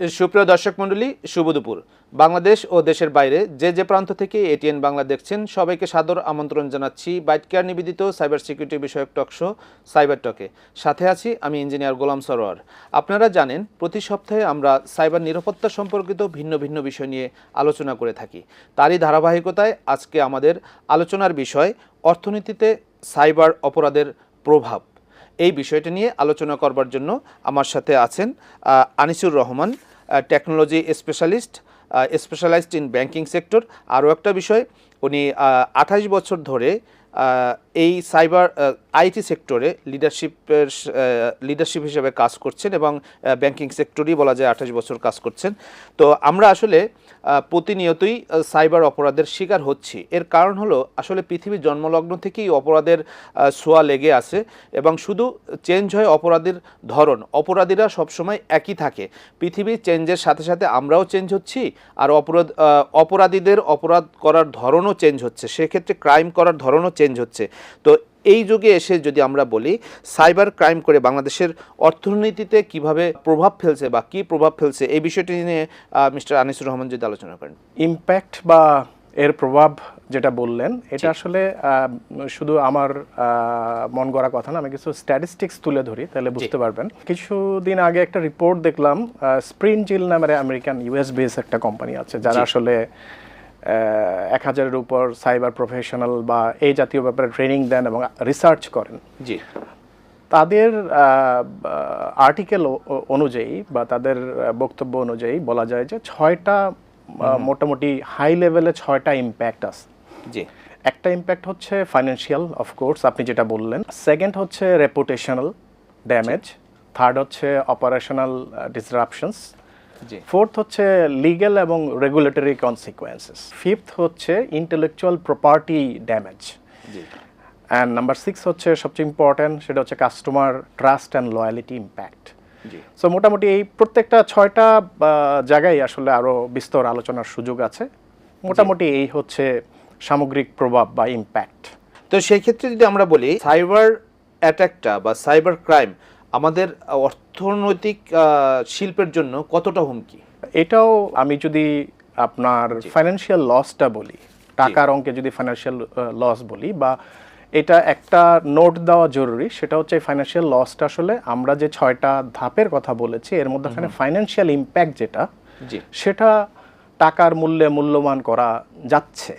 সুপ্রিয় দর্শক মণ্ডলী, শুভ দুপুর। বাংলাদেশ ও দেশের বাইরে যে যে প্রান্ত থেকে এটিএন বাংলা দেখছেন, সবাইকে সাদর আমন্ত্রণ জানাচ্ছি বাইট কেয়ার নিবেদিত সাইবার সিকিউরিটি বিষয়ক টকশো সাইবার টকে। সাথে আছি আমি ইঞ্জিনিয়ার গোলাম সরোয়ার। আপনারা জানেন, প্রতি সপ্তাহে আমরা সাইবার নিরাপত্তা সম্পর্কিত ভিন্ন ভিন্ন বিষয় নিয়ে আলোচনা করে থাকি। তারই ধারাবাহিকতায় আজকে আমাদের আলোচনার বিষয়, অর্থনীতিতে সাইবার অপরাধের প্রভাব। এই বিষয়টি নিয়ে আলোচনা করবার জন্য আমার সাথে আছেন Anisur Rahman technology specialist specialized in banking sector আরও একটা বিষয় উনি আঠাশ বছর ধরে এই সাইবার আইটি সেক্টরে লিডারশিপের লিডারশিপ হিসেবে কাজ করছেন এবং ব্যাংকিং সেক্টরই বলা যায় আঠাশ বছর কাজ করছেন। তো আমরা আসলে প্রতিনিয়তই সাইবার অপরাধের শিকার হচ্ছি। এর কারণ হলো, আসলে পৃথিবীর জন্মলগ্ন থেকেই অপরাধের ছোঁয়া লেগে আছে এবং শুধু চেঞ্জ হয় অপরাধের ধরন। অপরাধীরা সবসময় একই থাকে। পৃথিবী চেঞ্জের সাথে সাথে আমরাও চেঞ্জ হচ্ছি আর অপরাধ অপরাধীদের অপরাধ করার ধরনও চেঞ্জ হচ্ছে। সেক্ষেত্রে ক্রাইম করার ধরনও চেঞ্জ হচ্ছে। তো এই যুগে এসে যদি আমরা বলি সাইবার ক্রাইম করে বাংলাদেশের অর্থনীতিতে কীভাবে প্রভাব ফেলছে বা কি প্রভাব ফেলছে এই বিষয়টি নিয়ে মিস্টার আনিসুর রহমান যদি আলোচনা করেন। ইম্প্যাক্ট বা এর প্রভাব যেটা বললেন এটা আসলে শুধু আমার মন গড়া কথা না আমি কিছু স্ট্যাটিস্টিক্স তুলে ধরি তাহলে বুঝতে পারবেন। কিছুদিন আগে একটা রিপোর্ট দেখলাম স্প্রিন জিল নামের আমেরিকান ইউএস বেস একটা কোম্পানি আছে যারা আসলে এক হাজারের উপর সাইবার প্রফেশনাল বা এই জাতীয় ব্যাপারে ট্রেনিং দেন এবং রিসার্চ করেন। জি। তাদের আর্টিকেল অনুযায়ী বা তাদের বক্তব্য অনুযায়ী বলা যায় যে ছয়টা মোটামুটি হাই লেভেলে ছয়টা ইম্প্যাক্ট আছে। জি। একটা ইম্প্যাক্ট হচ্ছে ফাইন্যান্সিয়াল অফকোর্স আপনি যেটা বললেন। সেকেন্ড হচ্ছে রেপুটেশনাল ড্যামেজ থার্ড হচ্ছে অপারেশনাল ডিসরাপশনস ফোর্থ হচ্ছে লিগ্যাল এবং রেগুলেটরি কনসিকুয়েন্সেস ফিফথ হচ্ছে intellectual property damage and number six হচ্ছে সবচেয়ে ইম্পর্ট্যান্ট সেটা হচ্ছে customer trust and loyalty impact so মোটামুটি এই প্রত্যেকটা ছয়টা জায়গায় আসলে আরও বিস্তর আলোচনার সুযোগ আছে। মোটামুটি এই হচ্ছে সামগ্রিক প্রভাব বা ইম্প্যাক্ট তো সেই ক্ষেত্রে যদি আমরা বলি সাইবার অ্যাটাকটা বা সাইবার ক্রাইম আমাদের অর্থনৈতিক শিল্পের জন্য কতটা হুমকি? এটাও আমি যদি আপনার ফাইন্যান্সিয়াল লসটা বলি টাকার অঙ্কে যদি ফাইন্যান্সিয়াল লস বলি বা এটা একটা নোট দেওয়া জরুরি সেটা হচ্ছে ফাইন্যান্সিয়াল লসটা আসলে আমরা যে ছয়টা ধাপের কথা বলেছি এর মধ্যে ফাইন্যান্সিয়াল ইম্প্যাক্ট যেটা সেটা টাকার মূল্যে মূল্যমান করা যাচ্ছে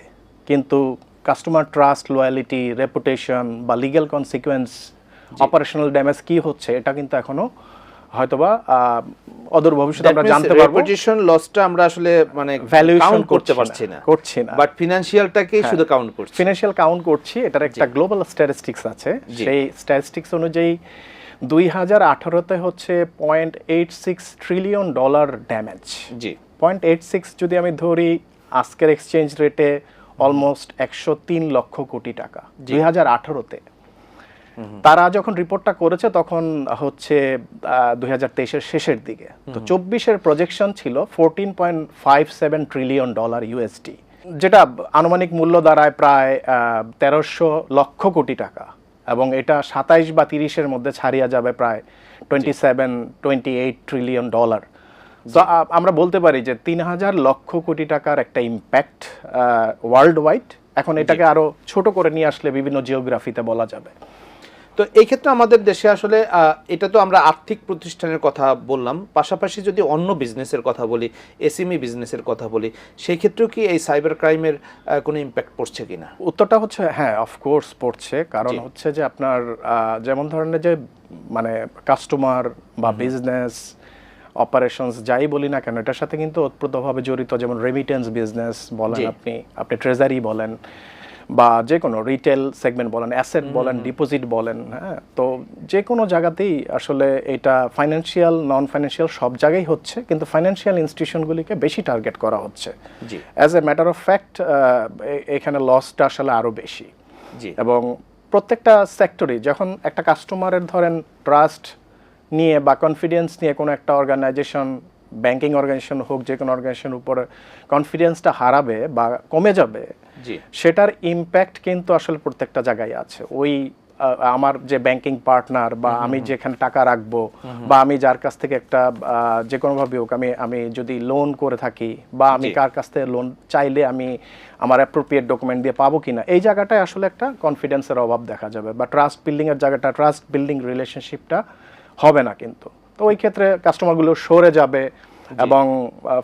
কিন্তু কাস্টমার ট্রাস্ট লয়ালিটি রেপুটেশন বা লিগ্যাল কনসিকুয়েন্স অপারেশনাল ড্যামেজ কি হচ্ছে এটা কিন্তু এখনও হয়তোবা অদূর ভবিষ্যতে আমরা জানতে পারব। রেপুটেশন লসটা আমরা আসলে মানে ভ্যালুয়েশন করতে পারছি না। করছি না। বাট ফিনান্সিয়ালটাকে শুধু কাউন্ট করছি। ফিনান্সিয়াল কাউন্ট করছি এটার একটা গ্লোবাল স্ট্যাটিস্টিক্স আছে। সেই স্ট্যাটিস্টিক্স অনুযায়ী দুই হাজার আঠারোতে হচ্ছে point eight six trillion dollar damage জি। পয়েন্ট এইট সিক্স যদি আমি ধরি আজকের এক্সচেঞ্জ রেটে অলমোস্ট একশো তিন লক্ষ কোটি টাকা। দুই হাজার আঠারোতে। তারা যখন রিপোর্টটা করেছে তখন হচ্ছে দুই হাজার শেষের দিকে। তো চব্বিশের প্রজেকশন ছিল fourteen point five seven trillion dollar USD যেটা আনুমানিক মূল্য দাঁড়ায় প্রায় তেরোশো লক্ষ কোটি টাকা। এবং এটা সাতাইশ বা তিরিশের মধ্যে ছাড়িয়ে যাবে প্রায় twenty seven twenty eight trillion dollar তো আমরা বলতে পারি যে তিন হাজার লক্ষ কোটি টাকার একটা ইম্প্যাক্ট ওয়ার্ল্ড ওয়াইড এখন এটাকে আরও ছোট করে নিয়ে আসলে বিভিন্ন জিওগ্রাফিতে বলা যাবে। তো এই ক্ষেত্রে আমাদের দেশে আসলে এটা তো আমরা আর্থিক প্রতিষ্ঠানের কথা বললাম। পাশাপাশি যদি অন্য বিজনেসের কথা বলি এসএমই বিজনেসের কথা বলি সেই ক্ষেত্রেও কি এই সাইবার ক্রাইমের কোনো ইম্প্যাক্ট পড়ছে কিনা? উত্তরটা হচ্ছে হ্যাঁ অফকোর্স পড়ছে। কারণ হচ্ছে যে আপনার যেমন ধরনের যে মানে কাস্টমার বা বিজনেস অপারেশনস যাই বলি না কেন এটার সাথে কিন্তু ওতপ্রোতভাবে জড়িত যেমন রেমিটেন্স বিজনেস বলেন আপনি আপনি ট্রেজারি বলেন। বা যে কোনো রিটেল সেগমেন্ট বলেন অ্যাসেট বলেন ডিপোজিট বলেন হ্যাঁ? তো যে কোনো জায়গাতেই আসলে এটা ফাইন্যান্সিয়াল নন ফাইন্যান্সিয়াল সব জায়গায় হচ্ছে কিন্তু ফাইন্যান্সিয়াল ইনস্টিটিউশনগুলিকে বেশি টার্গেট করা হচ্ছে। জি। As a matter of fact এখানে লসটা আসলে আরও বেশি। জি। এবং প্রত্যেকটা সেক্টরে যখন একটা কাস্টমারের ধরেন ট্রাস্ট নিয়ে বা কনফিডেন্স নিয়ে কোনো একটা অর্গানাইজেশন ব্যাংকিং অর্গানাইজেশন হোক যে কোনো অর্গানাইজেশনের উপরে কনফিডেন্সটা হারাবে বা কমে যাবে সেটার ইম্প্যাক্ট কিন্তু আসলে প্রত্যেকটা জায়গায় আছে। ওই আমার যে ব্যাংকিং পার্টনার বা আমি যেখানে টাকা রাখব বা আমি যার কাছ থেকে একটা যে কোনোভাবে হোক আমি আমি যদি লোন করে থাকি বা আমি কার কাছ থেকে লোন চাইলে আমি আমার অ্যাপ্রোপ্রিয়েট ডকুমেন্ট দিয়ে পাবো কিনা এই জায়গাটায় আসলে একটা কনফিডেন্সের অভাব দেখা যাবে বা ট্রাস্ট বিল্ডিং এর জায়গাটা ট্রাস্ট বিল্ডিং রিলেশনশিপটা হবে না কিন্তু। তো ওই ক্ষেত্রে কাস্টমারগুলো সরে যাবে এবং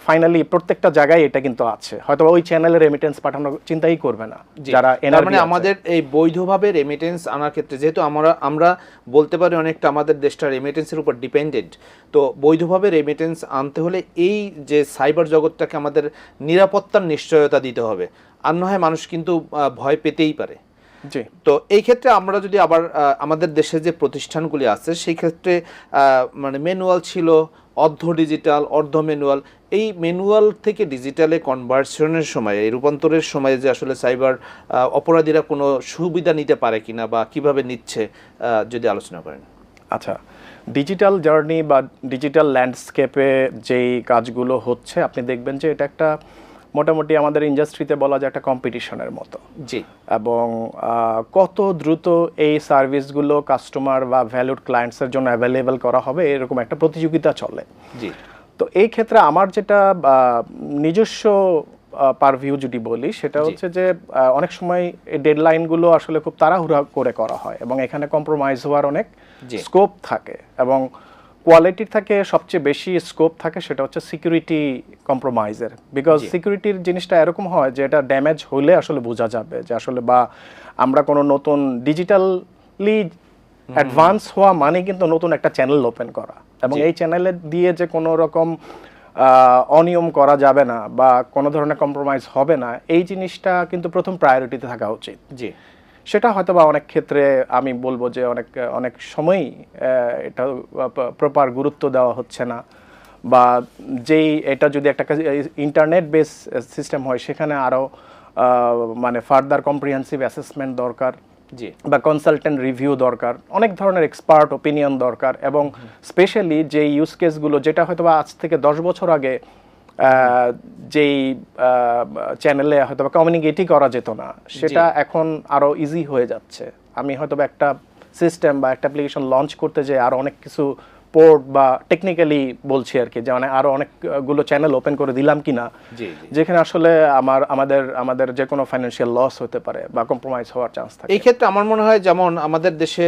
ফাইনালি প্রত্যেকটা জায়গায় এটা কিন্তু আছে। হয়তো ওই চ্যানেলে রেমিটেন্স পাঠানোর চিন্তাই করবে না। যারা মানে আমাদের এই বৈধভাবে রেমিটেন্স আনার ক্ষেত্রে যেহেতু আমরা আমরা বলতে পারি অনেকটা আমাদের দেশটা রেমিটেন্সের উপর ডিপেন্ডেন্ট তো বৈধভাবে রেমিটেন্স আনতে হলে এই যে সাইবার জগৎটাকে আমাদের নিরাপত্তার নিশ্চয়তা দিতে হবে। আর না হয় মানুষ কিন্তু ভয় পেতেই পারে। তো এই ক্ষেত্রে আমরা যদি আবার আমাদের দেশে যে প্রতিষ্ঠানগুলি আছে সেই ক্ষেত্রে মানে ম্যানুয়াল ছিল অর্ধ ডিজিটাল অর্ধ ম্যানুয়াল এই ম্যানুয়াল থেকে ডিজিটালে কনভার্সনের সময় এই রূপান্তরের সময় যে আসলে সাইবার অপরাধীরা কোনো সুবিধা নিতে পারে কিনা বা কীভাবে নিচ্ছে যদি আলোচনা করেন। আচ্ছা ডিজিটাল জার্নি বা ডিজিটাল ল্যান্ডস্কেপে যেই কাজগুলো হচ্ছে আপনি দেখবেন যে এটা একটা মোটামুটি আমাদের ইন্ডাস্ট্রিতে বলা যায় একটা কম্পিটিশনের মতো। জি। এবং কত দ্রুত এই সার্ভিসগুলো কাস্টমার বা ভ্যালুড ক্লায়েন্টসের জন্য অ্যাভেলেবেল করা হবে এরকম একটা প্রতিযোগিতা চলে। জি। তো এই ক্ষেত্রে আমার যেটা নিজস্ব পারভিউ যদি বলি সেটা হচ্ছে যে অনেক সময় এই ডেডলাইনগুলো আসলে খুব তাড়াহুড়া করে করা হয় এবং এখানে কম্প্রোমাইজ হওয়ার অনেক স্কোপ থাকে এবং কোয়ালিটির থেকে সবচেয়ে বেশি স্কোপ থাকে সেটা হচ্ছে সিকিউরিটি কম্প্রোমাইজের বিকজ। সিকিউরিটির জিনিসটা এরকম হয় যে এটা ড্যামেজ হলে আসলে বোঝা যাবে যে আসলে বা আমরা কোনো নতুন ডিজিটালি অ্যাডভান্স হওয়া মানে কিন্তু নতুন একটা চ্যানেল ওপেন করা। এবং এই চ্যানেলে দিয়ে যে কোনো রকম অনিয়ম করা যাবে না বা কোনো ধরনের কম্প্রোমাইজ হবে না এই জিনিসটা কিন্তু প্রথম প্রায়োরিটিতে থাকা উচিত। জি। সেটা হয়তো বা অনেক ক্ষেত্রে আমি বলব যে অনেক অনেক সময়ই এটা প্রপার গুরুত্ব দেওয়া হচ্ছে না। বা যেই এটা যদি একটা ইন্টারনেট বেস সিস্টেম হয় সেখানে আরও মানে ফার্দার কম্প্রিহেন্সিভ অ্যাসেসমেন্ট দরকার জি। বা কনসালটেন্ট রিভিউ দরকার অনেক ধরনের এক্সপার্ট ওপিনিয়ন দরকার এবং স্পেশালি যে ইউজ কেসগুলো যেটা হয়তো বা আজ থেকে দশ বছর আগে যেই চ্যানেলে হয়তো বা কমিউনিকেটই করা যেত না সেটা এখন আরও ইজি হয়ে যাচ্ছে। আমি হয়তো একটা সিস্টেম বা একটা অ্যাপ্লিকেশন লঞ্চ করতে যে আরও অনেক কিছু পোর্ট বা টেকনিক্যালি বলছি আর কি যে মানে আরও অনেকগুলো চ্যানেল ওপেন করে দিলাম কিনা জি জি। যেখানে আসলে আমার আমাদের আমাদের যে কোনো ফাইন্যান্সিয়াল লস হতে পারে বা কম্প্রোমাইজ হওয়ার চান্স থাকে। এই ক্ষেত্রে আমার মনে হয় যেমন আমাদের দেশে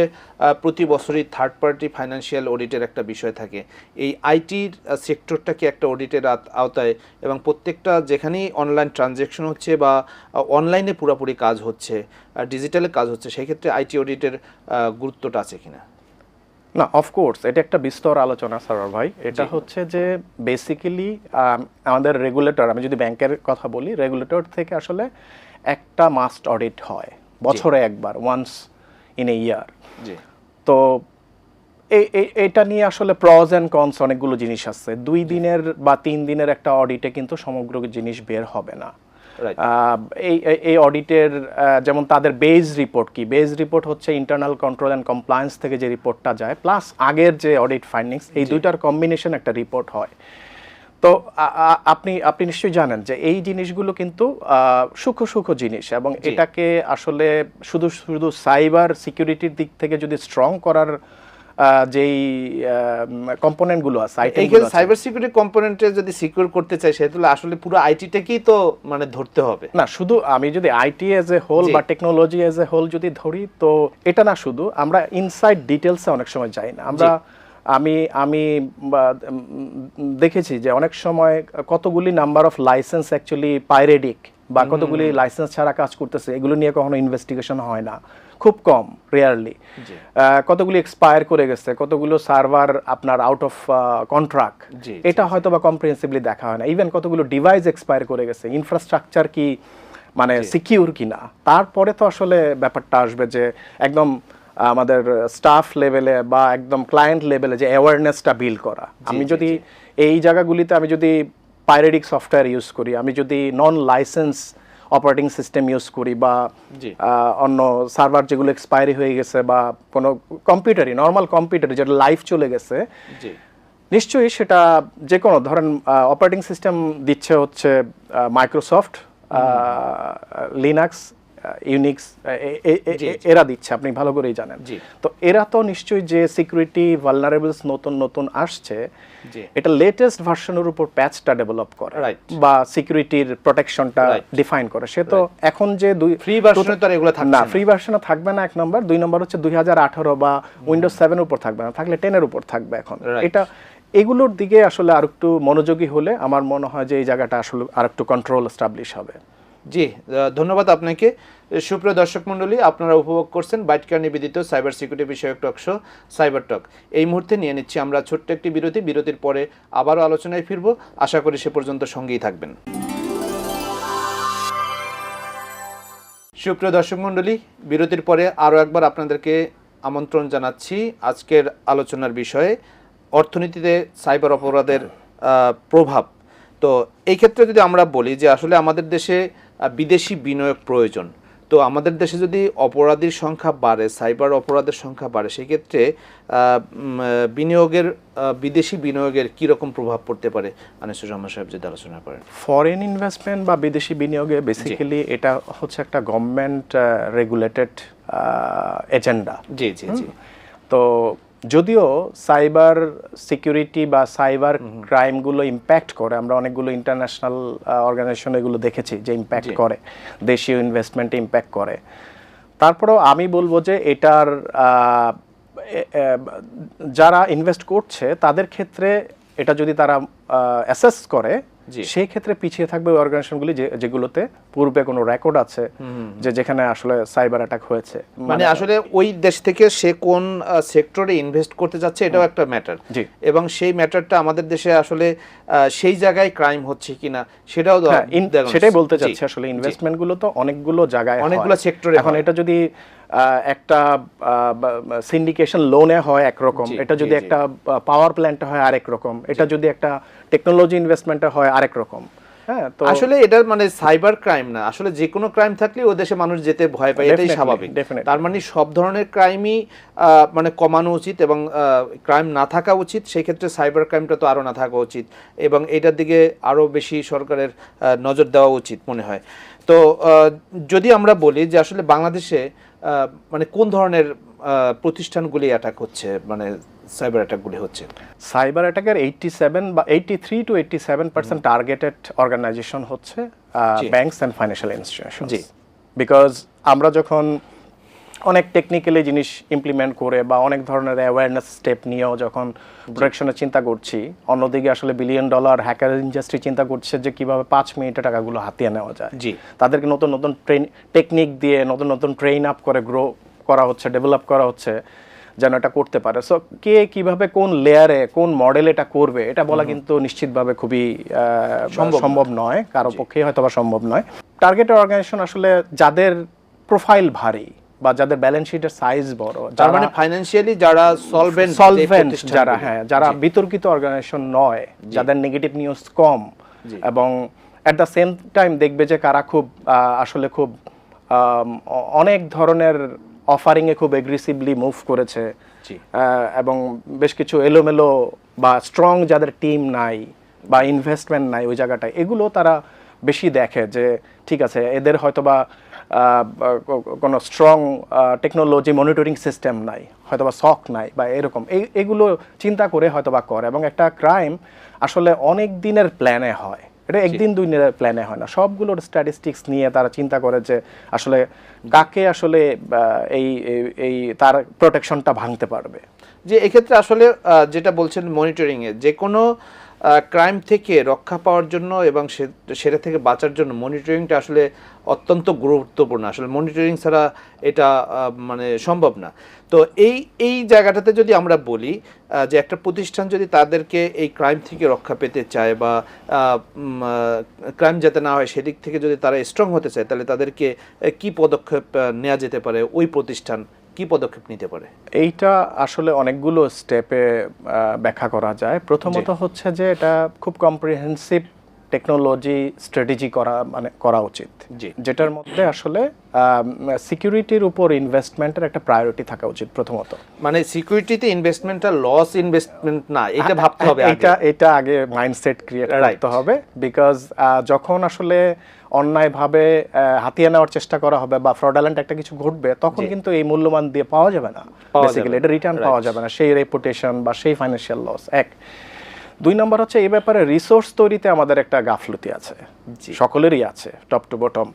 প্রতি বছরই থার্ড পার্টি ফাইন্যান্সিয়াল অডিটের একটা বিষয় থাকে। এই আইটির সেক্টরটাকে একটা অডিটের আওতায় এবং প্রত্যেকটা যেখানেই অনলাইন ট্রানজ্যাকশন হচ্ছে বা অনলাইনে পুরোপুরি কাজ হচ্ছে ডিজিটালে কাজ হচ্ছে সেই ক্ষেত্রে আইটি অডিটের গুরুত্বটা আছে কিনা? না অফকোর্স এটা একটা বিস্তর আলোচনা সারার ভাই। এটা হচ্ছে যে বেসিক্যালি আমাদের রেগুলেটর আমি যদি ব্যাংকের কথা বলি রেগুলেটর থেকে আসলে একটা মাস্ট অডিট হয় বছরে একবার ওয়ান্স ইন এ ইয়ার জি। তো এটা নিয়ে আসলে প্রজ অ্যান্ড কনস অনেকগুলো জিনিস আছে। দুই দিনের বা তিন দিনের একটা অডিটে কিন্তু সমগ্র জিনিস বের হবে না। এই এই- অডিটের যেমন তাদের বেজ রিপোর্ট কি? বেজ রিপোর্ট হচ্ছে ইন্টারনাল কন্ট্রোল অ্যান্ড কমপ্লায়েন্স থেকে যে রিপোর্টটা যায় প্লাস আগের যে অডিট ফাইন্ডিংস এই দুইটার কম্বিনেশন একটা রিপোর্ট হয়। তো আপনি আপনি নিশ্চয়ই জানেন যে এই জিনিসগুলো কিন্তু সূক্ষ্ম সূক্ষ্ম জিনিস এবং এটাকে আসলে শুধু শুধু সাইবার সিকিউরিটির দিক থেকে যদি স্ট্রং করার যেই কম্পোনেন্টগুলো আছে item এই গুলো ক্ষেত্রে সাইবার সিকিউরিটি কম্পোনেন্টে যদি সিকিউর করতে চাই সেহেতু আসলে পুরো আইটিটাকেই তো মানে ধরতে হবে। না শুধু আমি যদি আইটি এজ এ হোল বা টেকনোলজি এজ এ হোল যদি ধরি তো এটা না শুধু আমরা ইনসাইড ডিটেলসে অনেক সময় যাই না। আমরা আমি আমি দেখেছি যে অনেক সময় কতগুলি number of license actually pirated বা কতগুলি লাইসেন্স ছাড়া কাজ করতেছে এগুলো নিয়ে কখনো ইনভেস্টিগেশন হয় না। খুব কম রেয়ারলি। কতগুলি এক্সপায়ার করে গেছে কতগুলো সার্ভার আপনার আউট অফ কন্ট্রাক্ট এটা হয়তো বা কম্প্রিহেন্সিভলি দেখা হয় না। ইভেন কতগুলো ডিভাইস এক্সপায়ার করে গেছে ইনফ্রাস্ট্রাকচার কি মানে সিকিউর কিনা তারপরে তো আসলে ব্যাপারটা আসবে যে একদম আমাদের স্টাফ লেভেলে বা একদম ক্লায়েন্ট লেভেলে যে অ্যাওয়ারনেসটা বিল্ড করা। আমি যদি এই জায়গাগুলিতে আমি যদি পাইরেডিক সফটওয়্যার ইউজ করি আমি যদি non license operating system use করি বা অন্য সার্ভার যেগুলো এক্সপায়ারি হয়ে গেছে বা কোনো কম্পিউটারই নর্মাল কম্পিউটার যেটা লাইফ চলে গেছে নিশ্চয়ই সেটা যে কোনো ধরেন অপারেটিং সিস্টেম দিচ্ছে হচ্ছে মাইক্রোসফট লিনাক্স ইউনিক্স এরা দিচ্ছে আপনি ভালো করেই জানেন। তো এরা তো নিশ্চয়ই যে সিকিউরিটি ভালনারেবলস নতুন নতুন আসছে এটা লেটেস্ট ভার্সনের উপর প্যাচটা ডেভেলপ করে বা সিকিউরিটির প্রোটেকশনটা ডিফাইন করে। সে তো এখন যে দুই ফ্রি এ তো এগুলো থাকছে না না। ফ্রি ভার্সনে থাকবে না এক নম্বর দুই নম্বর হচ্ছে দুই হাজার আঠারো বা উইন্ডোজ সেভেন উপর থাকবে না থাকলে টেনের উপর থাকবে এখন। এটা এগুলোর দিকে আসলে আর একটু মনোযোগী হলে আমার মনে হয় যে এই জায়গাটা আসলে আর একটু কন্ট্রোল এস্টাবলিশ হবে। জি ধন্যবাদ আপনাকে। সুপ্রিয় দর্শক মণ্ডলী, আপনারা উপভোগ করছেন বাইটকার নিবেদিত সাইবার সিকিউরিটি বিষয়ক টক শো, সাইবার টক। এই মুহূর্তে নিয়ে নিচ্ছি আমরা ছোট্ট একটি বিরতি। বিরতির পরে আবারও আলোচনায় ফিরব। আশা করি সে পর্যন্ত সঙ্গেই থাকবেন। সুপ্রিয় দর্শক মণ্ডলী, বিরতির পরে আরও একবার আপনাদেরকে আমন্ত্রণ জানাচ্ছি আজকের আলোচনার বিষয়ে। অর্থনীতিতে সাইবার অপরাধের প্রভাব তো এই ক্ষেত্রে যদি আমরা বলি যে আসলে আমাদের দেশে বিদেশি বিনিয়োগ প্রয়োজন তো আমাদের দেশে যদি অপরাধীর সংখ্যা বাড়ে সাইবার অপরাধের সংখ্যা বাড়ে সেক্ষেত্রে বিনিয়োগের বিদেশি বিনিয়োগের কী রকম প্রভাব পড়তে পারে? আনিসুর রহমান সাহেব যদি আলোচনা করেন। ফরেন ইনভেস্টমেন্ট বা বিদেশি বিনিয়োগে বেসিক্যালি এটা হচ্ছে একটা গভর্নমেন্ট রেগুলেটেড এজেন্ডা জি জি জি। তো যদিও সাইবার সিকিউরিটি বা সাইবার ক্রাইমগুলো ইম্প্যাক্ট করে আমরা অনেকগুলো ইন্টারন্যাশনাল অর্গানাইজেশন এগুলো দেখেছি যে ইম্প্যাক্ট করে দেশীয় ইনভেস্টমেন্টে ইম্প্যাক্ট করে তারপরেও আমি বলব যে এটার যারা ইনভেস্ট করছে তাদের ক্ষেত্রে এটা যদি তারা অ্যাসেস করে। সেই ক্ষেত্রে পিছিয়ে থাকবে ওই অর্গানাইজেশনগুলি যে যেগুলোতে পূর্বে কোনো রেকর্ড আছে যে যেখানে আসলে সাইবার অ্যাটাক হয়েছে। মানে আসলে ওই দেশ থেকে সে কোন সেক্টরে ইনভেস্ট করতে যাচ্ছে এটাও একটা ম্যাটার জি। এবং সেই ম্যাটারটা আমাদের দেশে আসলে সেই জায়গায় ক্রাইম হচ্ছে কিনা সেটাও হ্যাঁ, সেটাই বলতে চাচ্ছি আসলে জি। ইনভেস্টমেন্টগুলো তো অনেকগুলো জায়গায় অনেকগুলো। সেক্টরে এখন এটা যদি একটা সিন্ডিকেশন লোনে হয় একরকম। এটা যদি। একটা পাওয়ার প্ল্যান্টে হয় আরেক রকম এটা যদি একটা টেকনোলজি ইনভেস্টমেন্টে হয় আরেক রকম হ্যাঁ তো আসলে এটা মানে সাইবার ক্রাইম না। আসলে যে কোনো ক্রাইম থাকলে ও দেশে মানুষ যেতে ভয় পায়। এটাই স্বাভাবিক. তার মানে সব ধরনের ক্রাইমই মানে কমানো উচিত এবং ক্রাইম না থাকা উচিত। সেই ক্ষেত্রে সাইবার ক্রাইমটা তো আরও না থাকা উচিত এবং এটার দিকে আরও বেশি সরকারের নজর দেওয়া উচিত মনে হয়। তো যদি আমরা বলি যে আসলে বাংলাদেশে মানে কোন ধরনের প্রতিষ্ঠানগুলি অ্যাটাক হচ্ছে মানে সাইবার অ্যাটাকগুলি হচ্ছে সাইবার অ্যাটাকের এইটটি সেভেন বা eighty three two eighty seven percent targeted organization হচ্ছে। ব্যাংকস অ্যান্ড ফাইন্যান্সিয়াল ইনস্টিটিউশন জি। বিকজ আমরা যখন অনেক টেকনিক্যালি জিনিস ইমপ্লিমেন্ট করে বা অনেক ধরনের অ্যাওয়ারনেস স্টেপ নিয়েও যখন প্রোটেকশনের চিন্তা করছি অন্যদিকে আসলে বিলিয়ন ডলার হ্যাকার ইন্ডাস্ট্রি চিন্তা করছে যে কীভাবে পাঁচ মিনিটে টাকাগুলো হাতিয়ে নেওয়া যায়। জি। তাদেরকে নতুন নতুন ট্রেন টেকনিক দিয়ে নতুন নতুন ট্রেন আপ করে গ্রো করা হচ্ছে ডেভেলপ করা হচ্ছে যেন এটা করতে পারে। সো কে কীভাবে কোন লেয়ারে কোন মডেল এটা করবে এটা বলা কিন্তু নিশ্চিতভাবে খুবই সম্ভব সম্ভব নয়। কারও পক্ষে হয়তো বা সম্ভব নয়। টার্গেট অর্গানাইজেশন আসলে যাদের প্রোফাইল ভারী বা যাদের ব্যালেন্স শিটের সাইজ বড় তার মানে ফাইন্যান্সিয়ালি যারা সলভেন্ট সলভেন্ট যারা হ্যাঁ যারা বিতর্কিত অর্গানাইজেশন নয় যাদের নেগেটিভ নিউজ কম এবং অ্যাট দ্য সেম টাইম দেখবে যে কারা খুব আসলে খুব অনেক ধরনের অফারিং এ খুব এগ্রেসিভলি মুভ করেছে। এবং বেশ কিছু এলোমেলো বা স্ট্রং যাদের টিম নাই বা ইনভেস্টমেন্ট নাই ওই জায়গাটায় এগুলো তারা বেশি দেখে যে ঠিক আছে এদের হয়তো বা আহ, বা কো- কোনো স্ট্রং টেকনোলজি মনিটরিং সিস্টেম নাই হয়তো বা শখ নাই বা এরকম। এই এগুলো চিন্তা করে হয়তো বা করে এবং একটা ক্রাইম আসলে অনেক দিনের প্ল্যানে হয়। এটা একদিন দুই দিনের প্ল্যানে হয় না। সবগুলোর স্ট্যাটিস্টিক্স নিয়ে তারা চিন্তা করে যে আসলে কাকে আসলে এই এই- এই তার প্রোটেকশনটা ভাঙতে পারবে। যে এক্ষেত্রে আসলে যেটা বলছেন মনিটরিংয়ে যে কোনো ক্রাইম থেকে রক্ষা পাওয়ার জন্য এবং সেটা থেকে বাঁচার জন্য মনিটরিংটা আসলে অত্যন্ত গুরুত্বপূর্ণ। আসলে মনিটরিং ছাড়া এটা মানে সম্ভব না। তো এই এই জায়গাটাতে যদি আমরা বলি যে একটা প্রতিষ্ঠান যদি তাদেরকে এই ক্রাইম থেকে রক্ষা পেতে চায় বা ক্রাইম যাতে না হয় সেদিক থেকে যদি তারা স্ট্রং হতে চায়, তাহলে তাদেরকে কি পদক্ষেপ নেওয়া যেতে পারে ওই প্রতিষ্ঠান কি পদক্ষেপ নিতে পারে? এইটা আসলে অনেকগুলো স্টেপে ব্যাখ্যা করা যায়। প্রথমত হচ্ছে যে এটা খুব কম্প্রিহেন্সিভ টেকনোলজি স্ট্র্যাটেজি করা মানে করা উচিত। যেটার মধ্যে আসলে সিকিউরিটির উপর ইনভেস্টমেন্টের একটা প্রায়োরিটি থাকা উচিত প্রথমত। মানে সিকিউরিটিতে ইনভেস্টমেন্টটা লস ইনভেস্টমেন্ট না এটা ভাবতে হবে। এটা এটা আগে মাইন্ডসেট ক্রিয়েট করতে হবে বিকজ যখন আসলে অন্যায়ভাবে হাতিয়ে নেওয়ার চেষ্টা করা হবে বা ফ্রডালেন্ট একটা কিছু ঘটবে তখন কিন্তু এই মূল্যমান দিয়ে পাওয়া যাবে না বেসিক্যালি এটা রিটার্ন পাওয়া যাবে না সেই রেপুটেশন বা সেই ফাইন্যান্সিয়াল লস এক। দুই নম্বর হচ্ছে এই ব্যাপারে রিসোর্স তৈরিতে আমাদের একটা গাফলতি আছে। সকলেরই আছে টপ টু বটম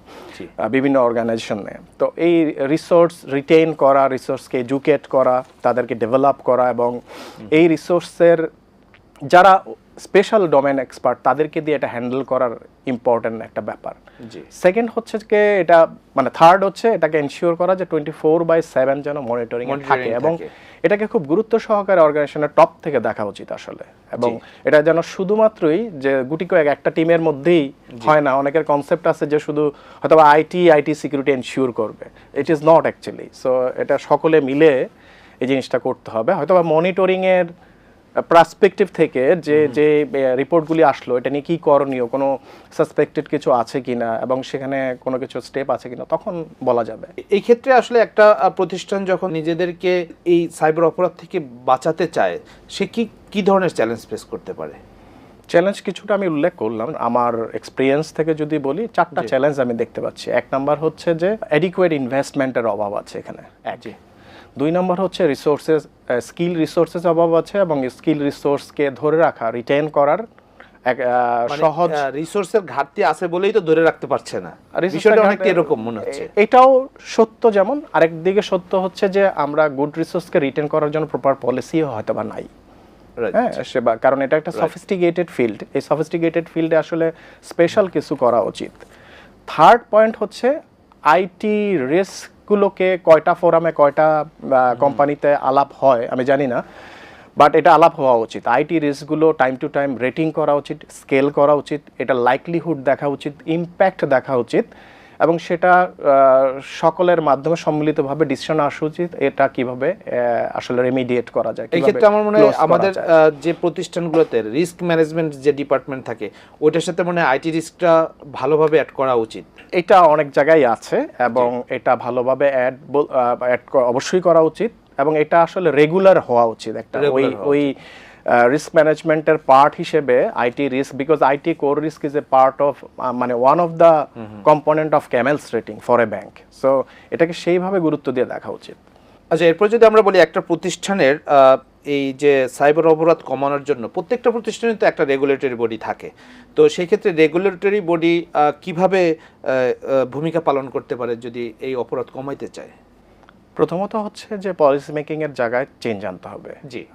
বিভিন্ন অর্গানাইজেশনে তো এই রিসোর্স রিটেইন করা রিসোর্সকে এডুকেট করা তাদেরকে ডেভেলপ করা এবং এই রিসোর্সের যারা স্পেশাল ডোমেন এক্সপার্ট তাদেরকে দিয়ে এটা হ্যান্ডেল করার ইম্পর্টেন্ট একটা ব্যাপার। সেকেন্ড হচ্ছে যে এটা মানে থার্ড হচ্ছে এটাকে এনশিওর করা যে টোয়েন্টি ফোর বাই সেভেন যেন মনিটরিং থাকে এবং এটাকে খুব গুরুত্ব সহকারে অর্গানাইজেশনের টপ থেকে দেখা উচিত আসলে। এবং এটা যেন শুধুমাত্রই যে গুটি কয়েক একটা টিমের মধ্যেই হয় না অনেকের কনসেপ্ট আছে যে শুধু হয়তো আইটি আইটি সিকিউরিটি এনশিওর করবে। It is not actually so এটা সকলে মিলে এই জিনিসটা করতে হবে। হয়তো বা মনিটরিং এর পার্সপেক্টিভ থেকে যে যে রিপোর্টগুলি আসলো এটা নিয়ে কি করণীয়? কোনো সাসপেক্টেড কিছু আছে কিনা? এবং সেখানে কোনো কিছু স্টেপ আছে কিনা? তখন বলা যাবে। এই ক্ষেত্রে আসলে একটা প্রতিষ্ঠান যখন নিজেদেরকে এই সাইবার অপরাধ থেকে বাঁচাতে চায় সে কি কি ধরনের চ্যালেঞ্জ ফেস করতে পারে? চ্যালেঞ্জ কিছুটা আমি উল্লেখ করলাম। আমার এক্সপিরিয়েন্স থেকে যদি বলি চারটা চ্যালেঞ্জ আমি দেখতে পাচ্ছি। এক নাম্বার হচ্ছে যে অ্যাডিকুয়েট ইনভেস্টমেন্টের অভাব আছে এখানে। এক দুই নম্বর হচ্ছে রিসোর্সেস স্কিল রিসোর্সেস অভাব আছে এবং স্কিল রিসোর্সকে ধরে রাখা রিটেন করার এক সহজ রিসোর্সের ঘাটতি আছে বলেই তো ধরে রাখতে পারছে না। বিষয়টা অনেকটা এরকম মনে হচ্ছে। এটাও সত্য যেমন আরেক দিকে সত্য হচ্ছে যে আমরা গুড রিসোর্সকে রিটেন করার জন্য প্রপার পলিসিও হয়তো বা নাই. হ্যাঁ সে কারণ এটা একটা সফিস্টিকেটেড ফিল্ড এই সফিস্টিকেটেড ফিল্ডে আসলে স্পেশাল কিছু করা উচিত। থার্ড পয়েন্ট হচ্ছে আইটি রিস্কগুলোকে কয়টা ফোরামে কয়টা কোম্পানিতে আলাপ হয়, আমি জানি না বাট এটা আলাপ হওয়া উচিত। আইটি রিস্কগুলো টাইম টু টাইম রেটিং করা উচিত স্কেল করা উচিত, এটা লাইকলিহুড দেখা উচিত ইম্প্যাক্ট দেখা উচিত। এবং সেটা সকলের মাধ্যমে সম্মিলিতভাবে ডিসিশন আসা উচিত এটা কীভাবে আসলে রেমিডিয়েট করা যায় এই ক্ষেত্রে আমার মনে হয় আমাদের যে প্রতিষ্ঠানগুলোতে রিস্ক ম্যানেজমেন্ট যে ডিপার্টমেন্ট থাকে ওইটার সাথে মনে হয় আইটি রিস্কটা ভালোভাবে অ্যাড করা উচিত। এটা অনেক জায়গায় আছে এবং এটা ভালোভাবে অ্যাড অ্যাড অবশ্যই করা উচিত এবং এটা আসলে রেগুলার হওয়া উচিত একটা। ওই ওই রিস্ক ম্যানেজমেন্টের পার্ট হিসেবে IT risk because IT core risk is a part of মানে one of the component of CAMELS rating for a bank so এটাকে সেইভাবে গুরুত্ব দিয়ে দেখা উচিত। আচ্ছা এরপর যদি আমরা বলি একটা প্রতিষ্ঠানের এই যে সাইবার অপরাধ কমানোর জন্য প্রত্যেকটা প্রতিষ্ঠানে তো একটা রেগুলেটরি বডি থাকে। তো সেই ক্ষেত্রে রেগুলেটরি বডি কীভাবে ভূমিকা পালন করতে পারে যদি এই অপরাধ কমাইতে চায়? প্রথমত হচ্ছে যে পলিসি মেকিং এর জায়গায় চেঞ্জ আনতে হবে। জি।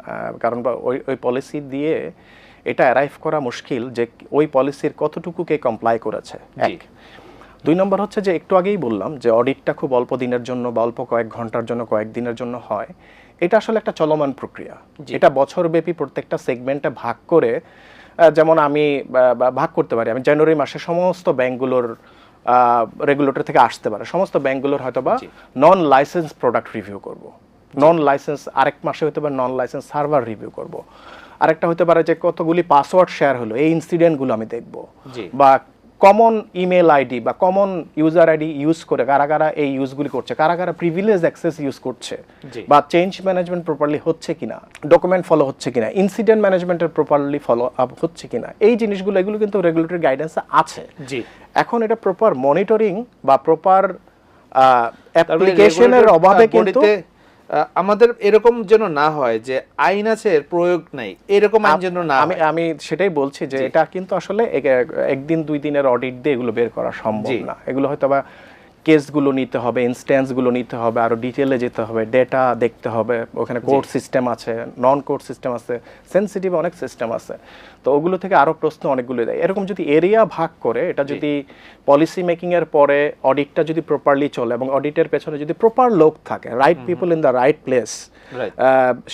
কারণ ওই ওই পলিসি দিয়ে এটা অ্যারাইভ করা মুশকিল যে ওই পলিসির কতটুকু কে কমপ্লাই করেছে। এক। দুই নম্বর হচ্ছে যে একটু আগেই বললাম যে অডিটটা খুব অল্প দিনের জন্য বা অল্প কয়েক ঘণ্টার জন্য কয়েক দিনের জন্য হয়। এটা আসলে একটা চলমান প্রক্রিয়া। এটা বছরব্যাপী প্রত্যেকটা সেগমেন্টে ভাগ করে যেমন আমি ভাগ করতে পারি। আমি জানুয়ারি মাসে সমস্ত ব্যাংকগুলোর রেগুলেটর থেকে আসতে পারে। সমস্ত ব্যাংকগুলোর হয়তো বা নন লাইসেন্স প্রোডাক্ট রিভিউ করব। নন লাইসেন্স আরেক মাসে হতে পারে নন লাইসেন্স সার্ভার রিভিউ করব। আরেকটা হতে পারে যে কতগুলি পাসওয়ার্ড শেয়ার হলো এই ইনসিডেন্টগুলো আমি দেখব। বা কমন ইমেল আইডি বা কমন ইউজার আইডি ইউজ করে কারা কারা এই ইউজগুলি করছে কারা কারা প্রিভিলেজ অ্যাক্সেস ইউজ করছে বা চেঞ্জ ম্যানেজমেন্ট প্রপারলি হচ্ছে কিনা ডকুমেন্ট ফলো হচ্ছে কিনা ইনসিডেন্ট ম্যানেজমেন্টের প্রপারলি ফলো আপ হচ্ছে কিনা এই জিনিসগুলো এগুলো কিন্তু রেগুলেটরি গাইডেন্স আছে। জি। এখন এটা প্রপার মনিটরিং বা প্রপার অ্যাপ্লিকেশনের অভাবে কিন্তু আমাদের এরকম যেন না হয় যে আইন আছে প্রয়োগ নাই এরকম আইন যেন না আমি আমি সেটাই বলছি যে এটা কিন্তু আসলে একদিন দুই দিনের অডিট দিয়ে এগুলো বের করা সম্ভব না। এগুলো হয়তো বা কেসগুলো নিতে হবে ইনস্ট্যান্সগুলো নিতে হবে আরও ডিটেলে যেতে হবে ডেটা দেখতে হবে ওখানে কোর্ট সিস্টেম আছে নন কোর্ট সিস্টেম আছে সেন্সিটিভ অনেক সিস্টেম আছে। তো ওগুলো থেকে আরও প্রশ্ন অনেকগুলো দেয়। এরকম যদি এরিয়া ভাগ করে এটা যদি পলিসি মেকিংয়ের পরে অডিটটা যদি প্রপারলি চলে এবং অডিটের পেছনে যদি প্রপার লোক থাকে right people in the right place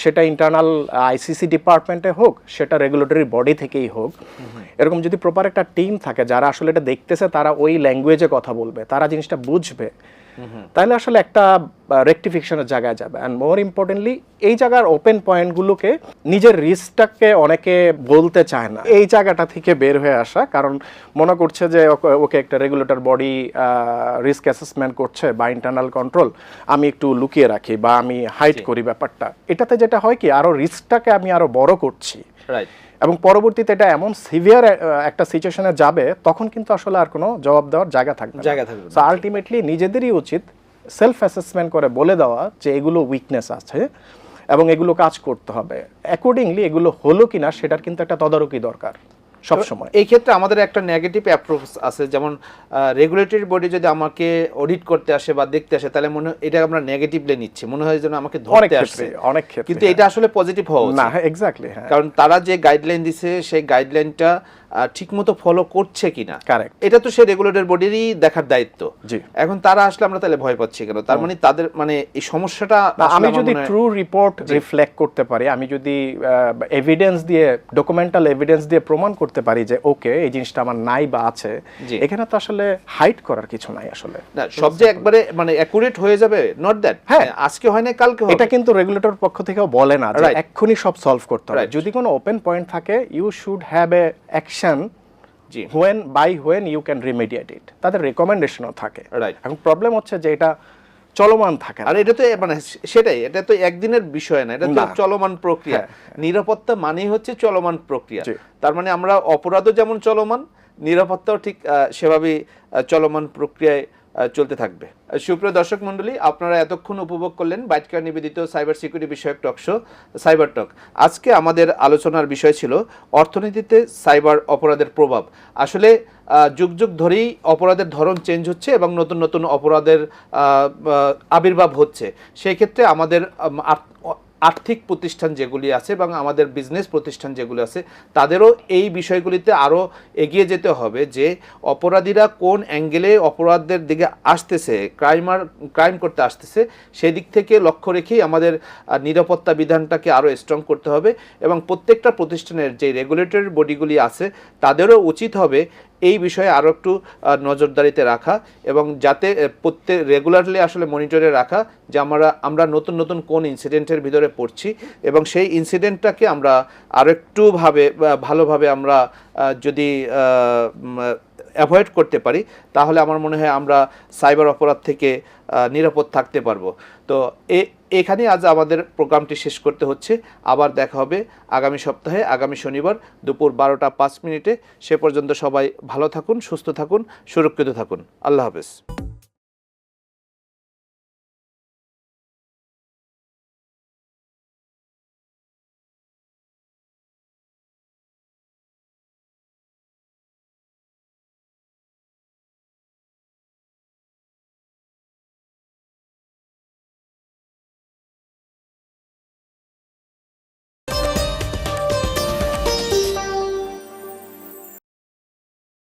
সেটা ইন্টারনাল আইসিসি ডিপার্টমেন্টে হোক সেটা রেগুলেটরি বডি থেকেই হোক। এরকম যদি প্রপার একটা টিম থাকে যারা আসলে এটা দেখতেছে তারা ওই ল্যাঙ্গুয়েজে কথা বলবে তারা জিনিসটা বুঝবে। তাহলে আসলে একটা রেকটিফিকেশনের জায়গায় যাবে। অ্যান্ড মোর ইম্পর্টেন্টলি এই জায়গার ওপেন পয়েন্টগুলোকে নিজের রিস্কটাকে অনেকে বলতে চায় না। এই জায়গাটা থেকে বের হয়ে আসা কারণ মনে করছে যে ওকে- একটা রেগুলেটর বডি রিস্ক অ্যাসেসমেন্ট করছে বা ইন্টারনাল কন্ট্রোল আমি একটু লুকিয়ে রাখি বা আমি হাইট করি ব্যাপারটা। এটাতে যেটা হয় কি আরও রিস্কটাকে আমি আরও বড় করছি। রাইট এবং পরবর্তীতে এটা এমন সিভিয়ার একটা সিচুয়েশনে যাবে তখন কিন্তু আসলে আর কোনো জবাব দেওয়ার জায়গা থাকবে না। জায়গা থাকবে। সো আলটিমেটলি নিজেদেরই উচিত সেলফ অ্যাসেসমেন্ট করে বলে দেওয়া যে এগুলো উইকনেস আছে এবং এগুলো কাজ করতে হবে অ্যাকর্ডিংলি এগুলো হলো কিনা সেটার কিন্তু একটা তদারকি দরকার সব সময় এই ক্ষেত্রে আমাদের একটা নেগেটিভ অ্যাপ্রোচ আছে যেমন রেগুলেটরি বডি যদি আমাকে অডিট করতে আসে বা দেখতে আসে তাহলে মনে হয় এটা আমরা নেগেটিভলি নিচ্ছি। মনে হয় যেন আমাকে ধরতে আসছে। অনেক ক্ষেত্রে কিন্তু এটা আসলে পজিটিভ হওয়া না এক্স্যাক্টলি হ্যাঁ কারণ তারা যে গাইডলাইন দিছে সেই গাইডলাইনটা ঠিকমতো ফলো করছে কিনা। Correct. এটা তো সেই রেগুলেটর বডিরই দেখার দায়িত্ব। জি। এখন তারা আসলে আমরা তাহলে ভয় পাচ্ছি কেন? তার মানে তাদের মানে এই সমস্যাটা আমি যদি ট্রু রিপোর্ট রিফ্লেক্ট করতে পারি আমি যদি এভিডেন্স দিয়ে ডকুমেন্টাল এভিডেন্স দিয়ে প্রমাণ করতে পারি যে ওকে এই জিনিসটা আমার নাই বা আছে এখানে তো আসলে হাইড করার কিছু নাই আসলে। না সব যে একবারে মানে অ্যাকুরেট হয়ে যাবে নট দ্যাট হ্যাঁ। আজকে হয় না কালকে এটা কিন্তু রেগুলেটর পক্ষ থেকেও বলে না যে এক্ষুনি সব সলভ করতে হবে। যদি কোনো ওপেন পয়েন্ট থাকে you should have a action G. When by when you can remediate it তাদের রেকমেন্ডেশনও থাকে। Right. এখন প্রবলেম হচ্ছে যে এটা চলমান থাকে আর এটা তো মানে সেটাই এটা তো একদিনের বিষয় না এটা তো চলমান প্রক্রিয়া। হ্যাঁ, নিরাপত্তা মানেই হচ্ছে চলমান প্রক্রিয়া। তার মানে আমরা অপরাধও যেমন চলমান নিরাপত্তাও ঠিক সেভাবেই চলমান প্রক্রিয়ায় চলতে থাকবে। সুপ্রিয় দর্শক মণ্ডলী, আপনারা এতক্ষণ উপভোগ করলেন বাইটকার নিবেদিত সাইবার সিকিউরিটি বিষয়ক টকশো সাইবার টক। আজকে আমাদের আলোচনার বিষয় ছিল অর্থনীতিতে সাইবার অপরাধের প্রভাব। আসলে যুগ যুগ ধরেই অপরাধের ধরন চেঞ্জ হচ্ছে এবং নতুন নতুন অপরাধের আবির্ভাব হচ্ছে। সেই ক্ষেত্রে আমাদের আর্থিক প্রতিষ্ঠান যেগুলি আছে এবং আমাদের বিজনেস প্রতিষ্ঠান যেগুলি আছে, তাদেরও এই বিষয়গুলিতে আরও এগিয়ে যেতে হবে যে অপরাধীরা কোন অ্যাঙ্গেলে অপরাধের দিকে আসতেছে ক্রাইমার ক্রাইম করতে আসতেছে সেই দিক থেকে লক্ষ্য রেখেই আমাদের নিরাপত্তা বিধানটাকে আরও স্ট্রং করতে হবে এবং প্রত্যেকটা প্রতিষ্ঠানের যে রেগুলেটরি বডিগুলি আছে, তাদেরও উচিত হবে এই বিষয়ে আরও একটু নজরদারিতে রাখা এবং যাতে প্রত্যেক রেগুলারলি আসলে মনিটরে রাখা যে আমরা আমরা নতুন নতুন কোন ইনসিডেন্টের ভিতরে পড়ছি এবং সেই ইনসিডেন্টটাকে আমরা আরও একটুভাবে ভালোভাবে আমরা যদি অ্যাভয়েড করতে পারি, তাহলে আমার মনে হয় আমরা সাইবার অপরাধ থেকে নিরাপদ থাকতে পারব। তো এ, এখানেই আজ আমাদের প্রোগ্রামটি শেষ করতে হচ্ছে। আবার দেখা হবে আগামী সপ্তাহে, আগামী শনিবার দুপুর বারোটা পাঁচ মিনিটে। সে পর্যন্ত সবাই ভালো থাকুন, সুস্থ থাকুন, সুরক্ষিত থাকুন। আল্লাহ হাফেজ।